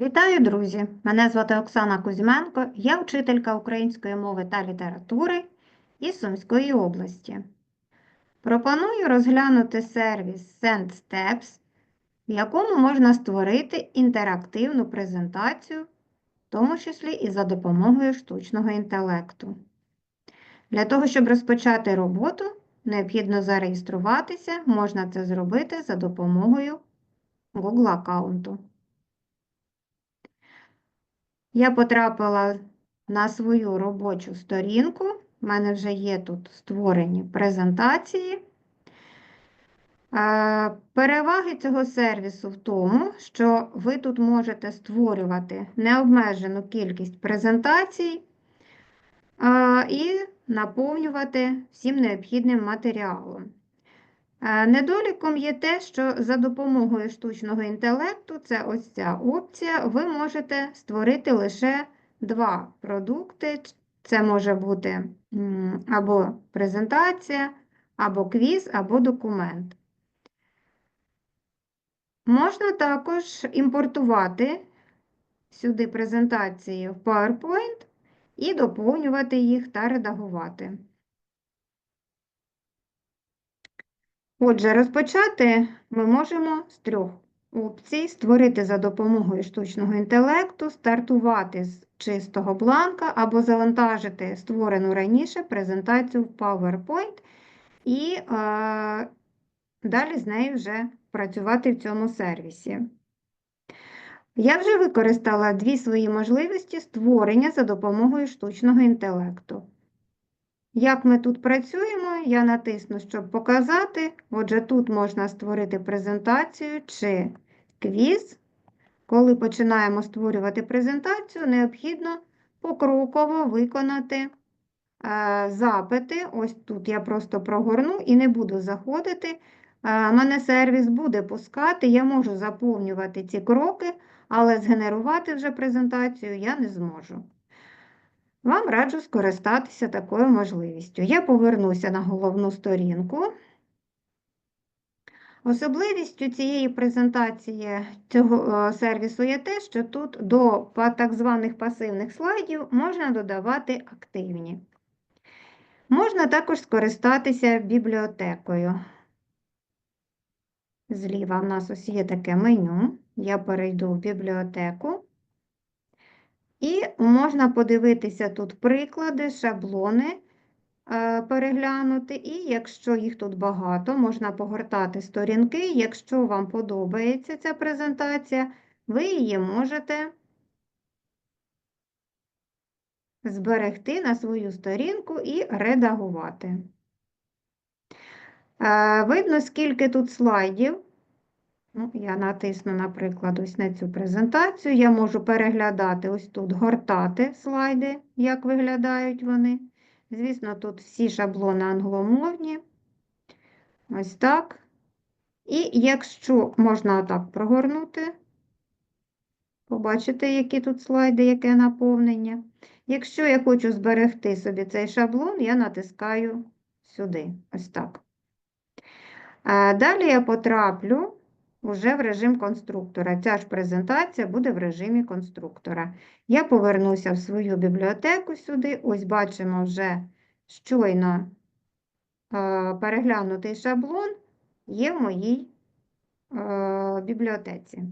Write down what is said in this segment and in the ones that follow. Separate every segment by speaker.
Speaker 1: Вітаю, друзі! Мене звати Оксана Кузьменко, я вчителька української мови та літератури із Сумської області. Пропоную розглянути сервіс SendSteps, в якому можна створити інтерактивну презентацію, в тому числі і за допомогою штучного інтелекту. Для того, щоб розпочати роботу, необхідно зареєструватися, можна це зробити за допомогою Google аккаунту. Я потрапила на свою робочу сторінку. У мене вже є тут створені презентації. Переваги цього сервісу в тому, що ви тут можете створювати необмежену кількість презентацій і наповнювати всім необхідним матеріалом. Е, Недоліком є те, що за допомогою штучного інтелекту, це ось ця опція, ви можете створити лише два продукти. Це може бути або презентація, або квіз, або документ. Можна також імпортувати сюди презентації в PowerPoint і доповнювати їх та редагувати. Отже, розпочати ми можемо з трьох опцій: створити за допомогою штучного інтелекту, стартувати з чистого бланка або завантажити створену раніше презентацію в PowerPoint і е, далі з нею вже працювати в цьому сервісі. Я вже використала дві свої можливості створення за допомогою штучного інтелекту. Як ми тут працюємо, я натисну, щоб показати. Отже, тут можна створити презентацію чи квіз. Коли починаємо створювати презентацію, необхідно покроково виконати е, запити. Ось тут я просто прогорну і не буду заходити. Е, мене сервіс буде пускати, я можу заповнювати ці кроки, але згенерувати вже презентацію я не зможу. Вам раджу скористатися такою можливістю. Я повернуся на головну сторінку. Особливістю цієї презентації цього е, сервісу є те, що тут до так званих пасивних слайдів можна додавати активні. Можна також скористатися бібліотекою. Зліва в нас ось є таке меню. Я перейду в бібліотеку. І можна подивитися тут приклади, шаблони е, переглянути, і якщо їх тут багато, можна погортати сторінки. Якщо вам подобається ця презентація, ви її можете зберегти на свою сторінку і редагувати. Е, видно, скільки тут слайдів. Ну, Я натисну, наприклад, ось на цю презентацію. Я можу переглядати ось тут, гортати слайди, як виглядають вони. Звісно, тут всі шаблони англомовні. Ось так. І якщо можна отак прогорнути, побачите, які тут слайди, яке наповнення. Якщо я хочу зберегти собі цей шаблон, я натискаю сюди, ось так. Далі я потраплю вже в режим конструктора. Ця ж презентація буде в режимі конструктора. Я повернуся в свою бібліотеку сюди. Ось бачимо вже щойно е, переглянутий шаблон є в моїй е, бібліотеці.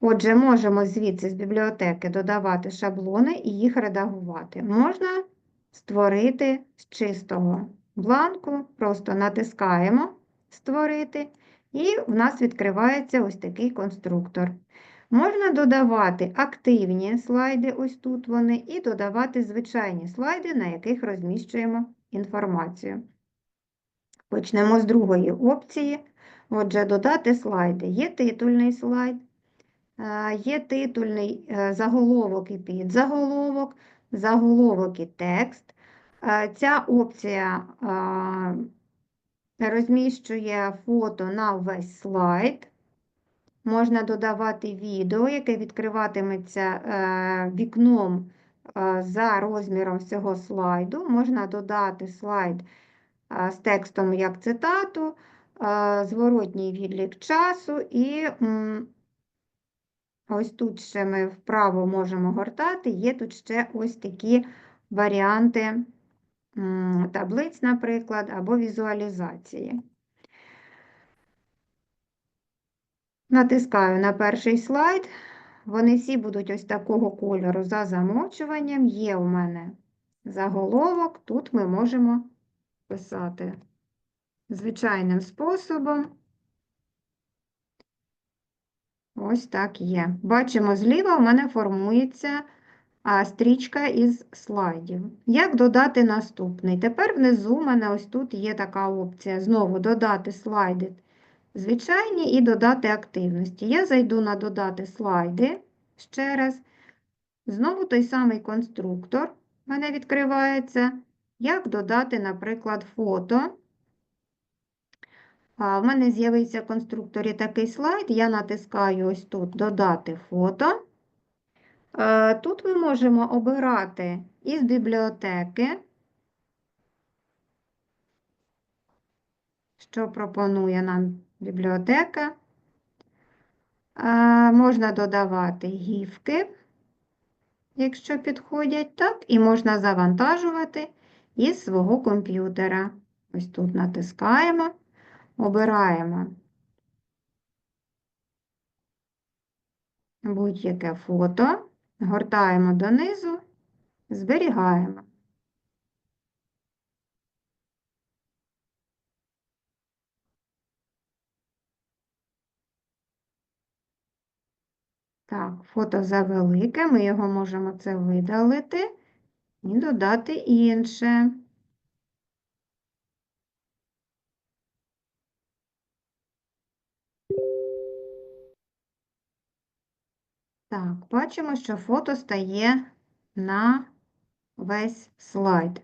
Speaker 1: Отже, можемо звідси з бібліотеки додавати шаблони і їх редагувати. Можна створити з чистого бланку, просто натискаємо Створити. І в нас відкривається ось такий конструктор. Можна додавати активні слайди, ось тут вони, і додавати звичайні слайди, на яких розміщуємо інформацію. Почнемо з другої опції. Отже, додати слайди. Є титульний слайд, є титульний е, заголовок і підзаголовок, заголовок і текст. Ця опція розміщує фото на весь слайд. Можна додавати відео, яке відкриватиметься е, вікном е, за розміром всього слайду. Можна додати слайд е, з текстом як цитату, зворотній відлік часу і ось тут ще ми вправо можемо гортати, є тут ще ось такі варіанти таблиць, наприклад, або візуалізації. Натискаю на перший слайд. Вони всі будуть ось такого кольору за замовчуванням. Є у мене заголовок, тут ми можемо писати звичайним способом. Ось так є. Бачимо, зліва у мене формується стрічка із слайдів. Як додати наступний? Тепер внизу у мене ось тут є така опція. Знову додати слайди звичайні і додати активності. Я зайду на додати слайди ще раз. Знову той самий конструктор в мене відкривається. Як додати, наприклад, фото. В мене з'явився в конструкторі такий слайд, я натискаю ось тут Додати фото. А, Тут ми можемо обирати із бібліотеки, що пропонує нам бібліотека. Можна додавати гівки, якщо підходять, так, і можна завантажувати із свого комп'ютера. Ось тут натискаємо. Обираємо будь-яке фото, гортаємо донизу, зберігаємо. Так, фото завелике, ми його можемо це видалити і додати інше. Так, бачимо, що фото стає на весь слайд.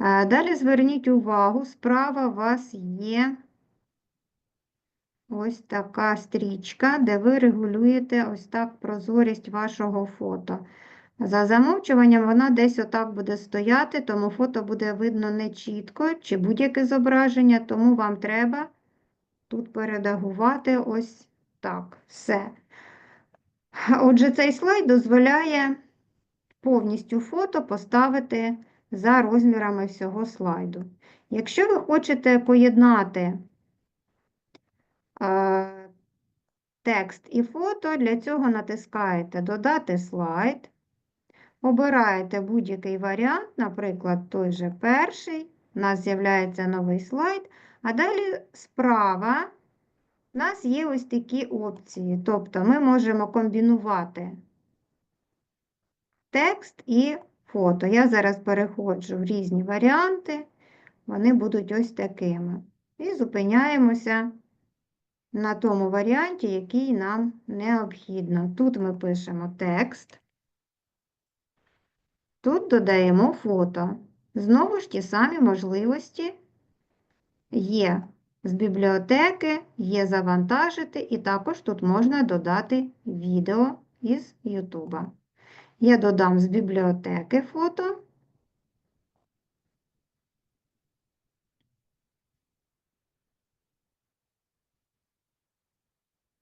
Speaker 1: Е, Далі зверніть увагу, справа у вас є ось така стрічка, де ви регулюєте ось так прозорість вашого фото. За замовчуванням вона десь отак буде стояти, тому фото буде видно не чітко, чи будь-яке зображення, тому вам треба тут передагувати ось так. Все. Отже, цей слайд дозволяє повністю фото поставити за розмірами всього слайду. Якщо ви хочете поєднати е, текст і фото, для цього натискаєте Додати слайд, обираєте будь-який варіант, наприклад, той же перший, у нас з'являється новий слайд, а далі справа у нас є ось такі опції. Тобто ми можемо комбінувати текст і фото. Я зараз переходжу в різні варіанти, вони будуть ось такими. І зупиняємося на тому варіанті, який нам необхідно. Тут ми пишемо текст, тут додаємо фото. Знову ж ті самі можливості є з бібліотеки, є завантажити, і також тут можна додати відео із Ютуба. Я додам з бібліотеки фото.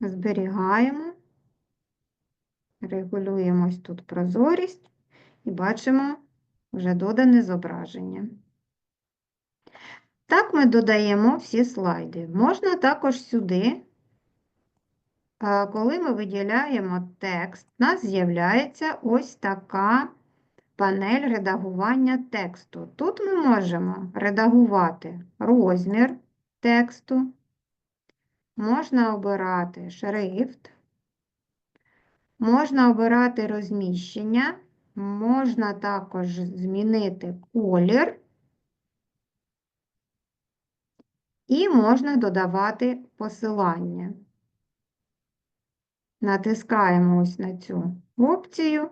Speaker 1: Зберігаємо, регулюємо тут прозорість і бачимо вже додане зображення. Так ми додаємо всі слайди. Можна також сюди, коли ми виділяємо текст, у нас з'являється ось така панель редагування тексту. Тут ми можемо редагувати розмір тексту, можна обирати шрифт, можна обирати розміщення, можна також змінити колір. І можна додавати посилання. Натискаємо ось на цю опцію,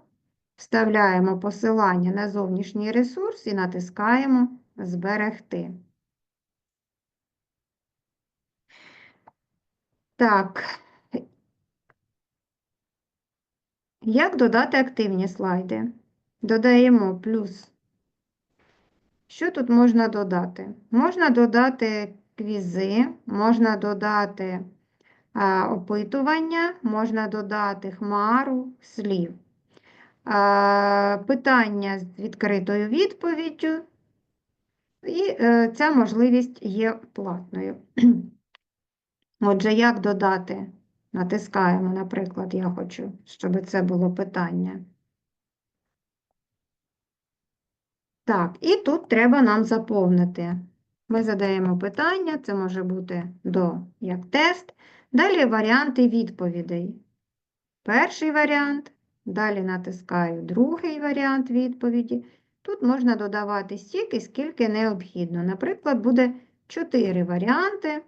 Speaker 1: вставляємо посилання на зовнішній ресурс і натискаємо Зберегти. Так, як додати активні слайди? Додаємо плюс. Що тут можна додати? Можна додати квізи, можна додати опитування можна додати хмару слів. Питання з відкритою відповіддю, і е, ця можливість є платною. Отже, як додати? Натискаємо, наприклад, я хочу, щоб це було питання. Так, і тут треба нам заповнити. Ми задаємо питання, це може бути до як тест. Далі варіанти відповідей. Перший варіант, далі натискаю другий варіант відповіді. Тут можна додавати стільки, скільки необхідно. Наприклад, буде 4 варіанти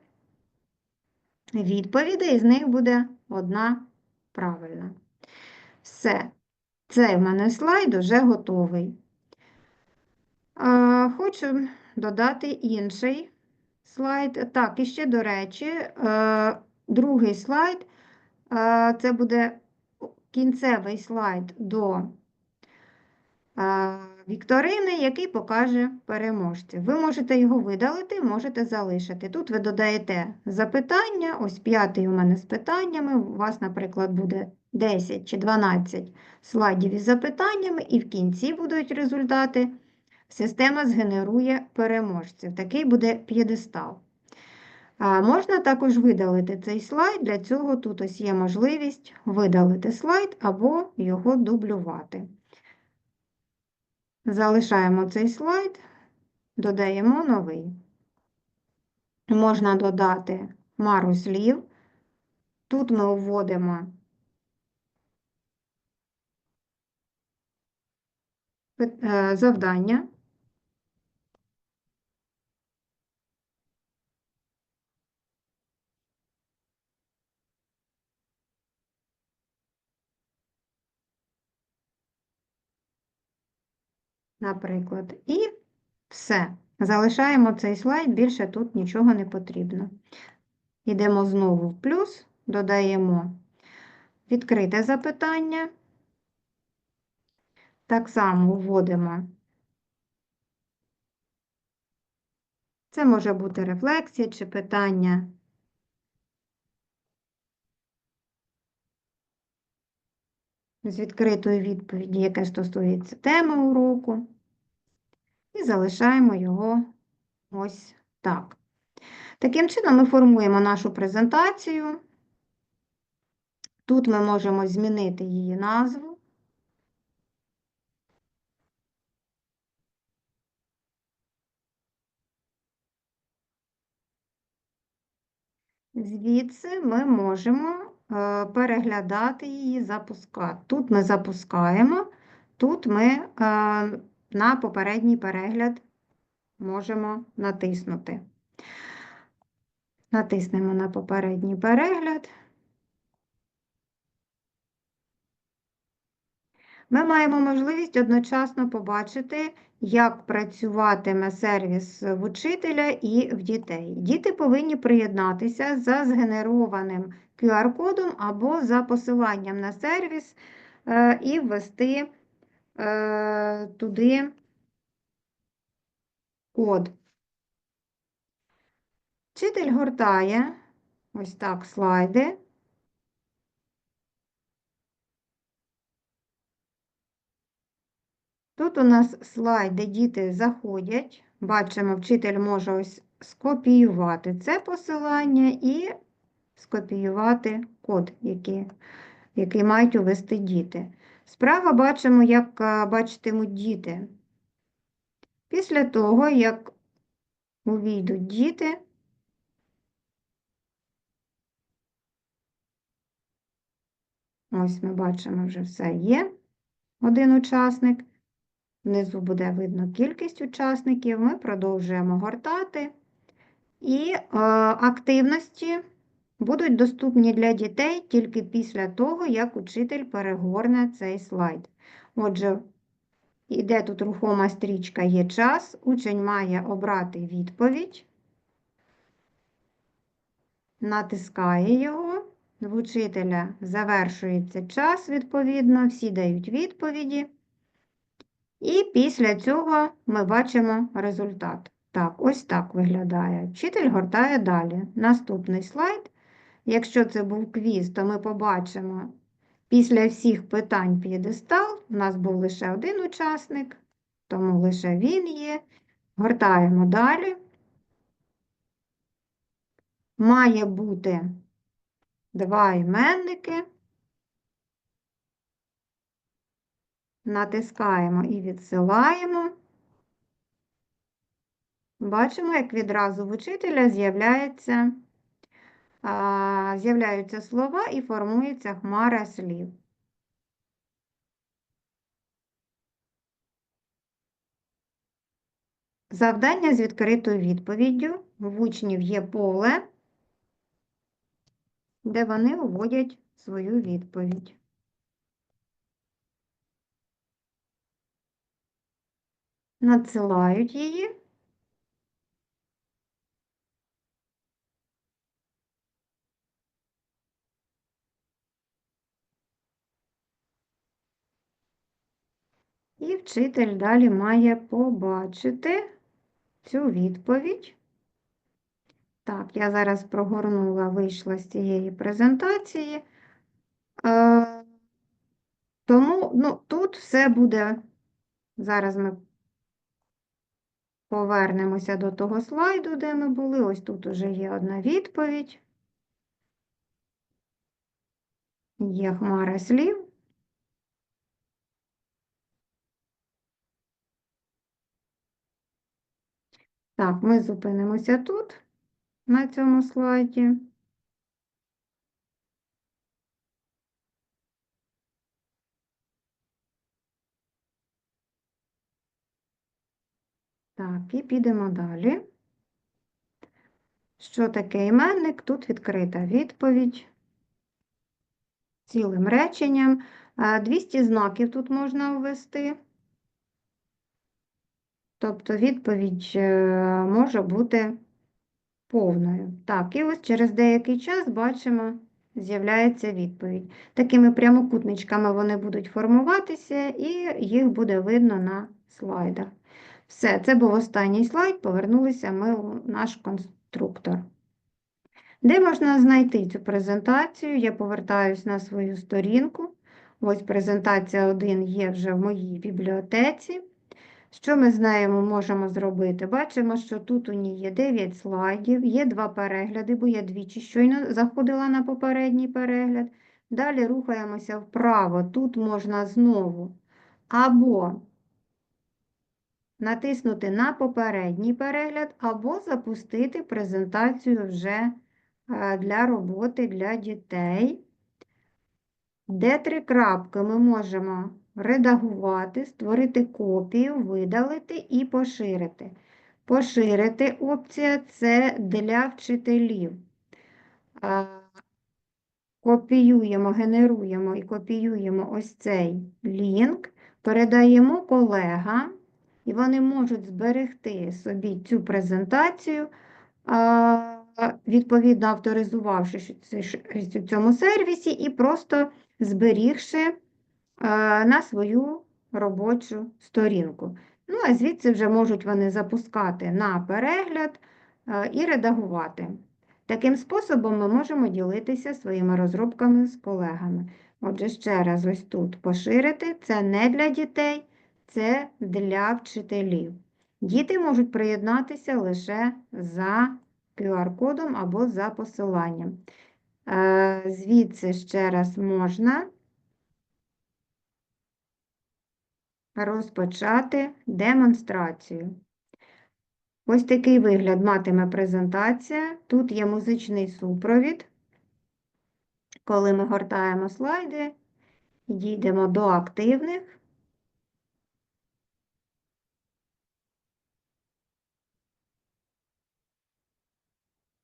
Speaker 1: відповідей, з них буде одна правильна. Все. Цей в мене слайд вже готовий. Хочу додати інший слайд. Так, і ще, до речі, е, другий слайд е, це буде кінцевий слайд до е, вікторини, який покаже переможців. Ви можете його видалити, можете залишити. Тут ви додаєте запитання, ось п'ятий у мене з питаннями. У вас, наприклад, буде 10 чи 12 слайдів із запитаннями, і в кінці будуть результати. Система згенерує переможців. Такий буде п'єдестал. Можна також видалити цей слайд, для цього тут ось є можливість видалити слайд або його дублювати. Залишаємо цей слайд, додаємо новий. Можна додати мару слів. Тут ми вводимо е, завдання. Наприклад, і все. Залишаємо цей слайд, більше тут нічого не потрібно. Йдемо знову в плюс, додаємо відкрите запитання. Так само вводимо. Це може бути рефлексія чи питання. З відкритої відповіді, яке стосується теми уроку і залишаємо його ось так. Таким чином, ми формуємо нашу презентацію. Тут ми можемо змінити її назву. Звідси ми можемо е, переглядати її, запускати. Тут ми запускаємо, тут ми е, на попередній перегляд можемо натиснути. Натиснемо на попередній перегляд. Ми маємо можливість одночасно побачити, як працюватиме сервіс в учителя і в дітей. Діти повинні приєднатися за згенерованим QR-кодом або за посиланням на сервіс е, і ввести е, туди код. Вчитель гортає ось так слайди. Тут у нас слайд, де діти заходять. Бачимо, вчитель може ось скопіювати це посилання і скопіювати код, який, який мають увести діти. Справа бачимо, як бачитимуть діти. Після того, як увійдуть діти, ось ми бачимо, вже все є, один учасник. Внизу буде видно кількість учасників. Ми продовжуємо гортати, і е, активності будуть доступні для дітей тільки після того, як учитель перегорне цей слайд. Отже, іде тут рухома стрічка є час, учень має обрати відповідь, натискає його, в учителя завершується час, відповідно, всі дають відповіді. І після цього ми бачимо результат. Так, ось так виглядає. Вчитель гортає далі. Наступний слайд Якщо це був квіз, то ми побачимо після всіх питань п'єдестал. У нас був лише один учасник, тому лише він є. Гортаємо далі. Має бути два іменники. Натискаємо і відсилаємо. Бачимо, як відразу в учителя з'являється, з'являються слова і формується хмара слів. Завдання з відкритою відповіддю. В учнів є поле, де вони вводять свою відповідь. Надсилають її. І вчитель далі має побачити цю відповідь. Так, я зараз прогорнула, вийшла з цієї презентації. Е, тому ну, тут все буде. Зараз ми повернемося до того слайду, де ми були. Ось тут уже є одна відповідь. Є хмара слів. Так, ми зупинимося тут, на цьому слайді. Так, і підемо далі. Що таке іменник? Тут відкрита відповідь цілим реченням. 200 знаків тут можна ввести. Тобто відповідь е, може бути повною. Так, і ось через деякий час бачимо, з'являється відповідь. Такими прямокутничками вони будуть формуватися, і їх буде видно на слайдах. Все, це був останній слайд, повернулися ми у наш конструктор. Де можна знайти цю презентацію? Я повертаюсь на свою сторінку. Ось презентація 1 є вже в моїй бібліотеці. Що ми з нею можемо зробити? Бачимо, що тут у ній є 9 слайдів, є два перегляди, бо я двічі щойно заходила на попередній перегляд. Далі рухаємося вправо. Тут можна знову або натиснути на попередній перегляд, або запустити презентацію вже е, для роботи для дітей. Де три крапки ми можемо редагувати, створити копію, видалити і поширити. Поширити опція це для вчителів. Копіюємо, генеруємо і копіюємо ось цей лінк, передаємо колегам, і вони можуть зберегти собі цю презентацію, відповідно авторизувавшись в цьому сервісі, і просто зберігши на свою робочу сторінку. Ну, а звідси вже можуть вони запускати на перегляд і редагувати. Таким способом ми можемо ділитися своїми розробками з колегами. Отже, ще раз, ось тут поширити це не для дітей, це для вчителів. Діти можуть приєднатися лише за QR-кодом або за посиланням. Е, звідси ще раз можна розпочати демонстрацію. Ось такий вигляд матиме презентація. Тут є музичний супровід. Коли ми гортаємо слайди, дійдемо до активних.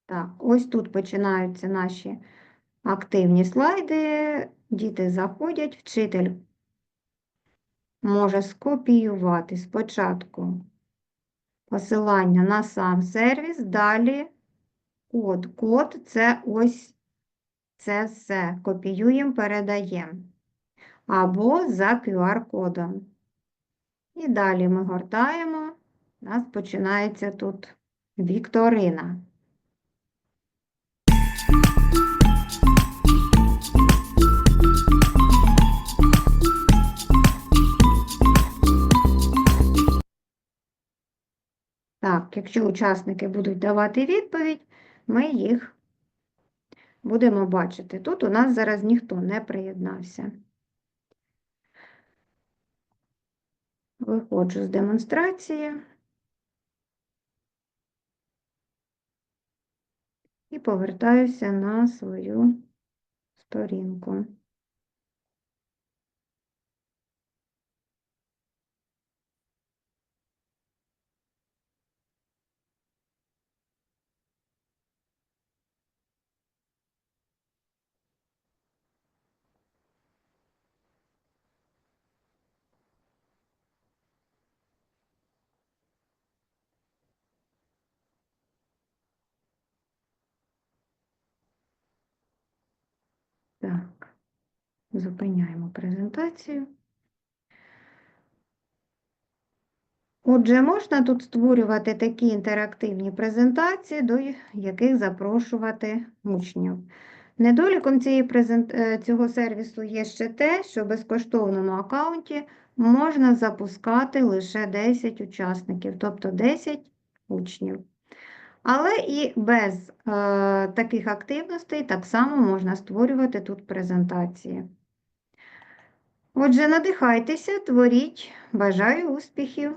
Speaker 1: Так, ось тут починаються наші активні слайди. Діти заходять, вчитель може скопіювати спочатку посилання на сам сервіс, далі код. Код це ось це все. Копіюємо, передаємо. Або за QR-кодом. І далі ми гортаємо, у нас починається тут вікторина. Якщо учасники будуть давати відповідь, ми їх будемо бачити. Тут у нас зараз ніхто не приєднався. Виходжу з демонстрації і повертаюся на свою сторінку. Так, зупиняємо презентацію. Отже, можна тут створювати такі інтерактивні презентації, до яких запрошувати учнів. Недоліком презент... е, цього сервісу є ще те, що в безкоштовному аккаунті можна запускати лише 10 учасників, тобто 10 учнів. Але і без е, таких активностей так само можна створювати тут презентації. Отже, надихайтеся, творіть, бажаю успіхів!